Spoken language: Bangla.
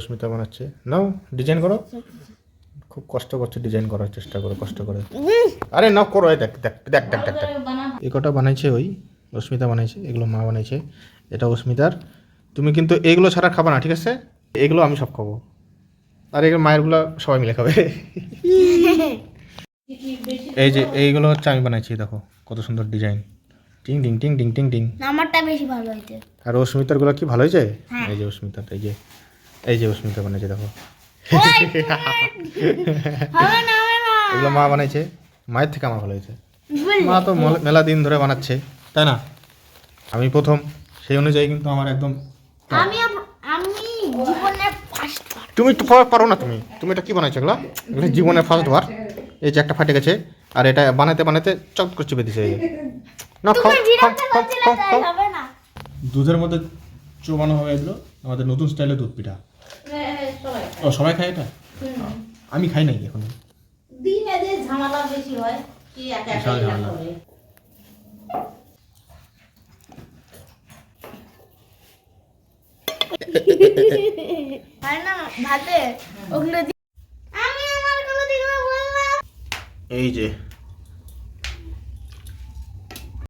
অস্মিতা বানাচ্ছে। নাও ডিজাইন করো। খুব কষ্ট করছে ডিজাইন করার চেষ্টা করো কষ্ট করে। আরে নাও করো দেখ দেখ দেখ দেখ দেখ এই কটা বানাইছে ওই অস্মিতা বানাইছে এগুলো মা বানাইছে এটা অস্মিতার। তুমি কিন্তু এগুলো ছাড়া খাবা না ঠিক আছে? এগুলো আমি সব খাব। আর এগুলো মায়েরগুলো সবাই মিলে খাবে। এই যে এইগুলো হচ্ছে আমি বানাইছি দেখো কত সুন্দর ডিজাইন টিং টিং টিং টিং টিং টিং। আমারটা বেশি ভালো হয়েছে। আর অস্মিতারগুলো কি ভালো হয়েছে? হ্যাঁ। এই যে অস্মিতার এই যে। এই যে অস্মিতা বানাইছে দেখো। এগুলো মা বানাইছে মায়ের থেকে আমার ভালো হয়েছে। মা তো মল- মেলা দিন ধরে বানাচ্ছে তাই না? আমি প্রথম সেই অনুযায়ী কিন্তু আমার একদম আমি আমি জীবনে ফার্স্ট তুমি একটু পা- পারো না তুমি। তুমি এটা কি বানাইছো এগুলো? এগুলো জীবনের ফার্স্ট বার। এই যে একটা ফাটে গেছে আর এটা বানাতে বানাতে চট করে চেপে দিছে এই না খাও খাও খাও খাও তাই খাও হবে না। দুধের মধ্যে চোবানো হবে এগুলো আমাদের নতুন স্টাইলে দুধ পিঠা। ও সবাই খায় এটা? আমি খাই নাই এখন। দিনে যে ঝামেলা বেশি হয় কি একা ঝামেলা। ভাতে? ওগুলো বললাম। এই যে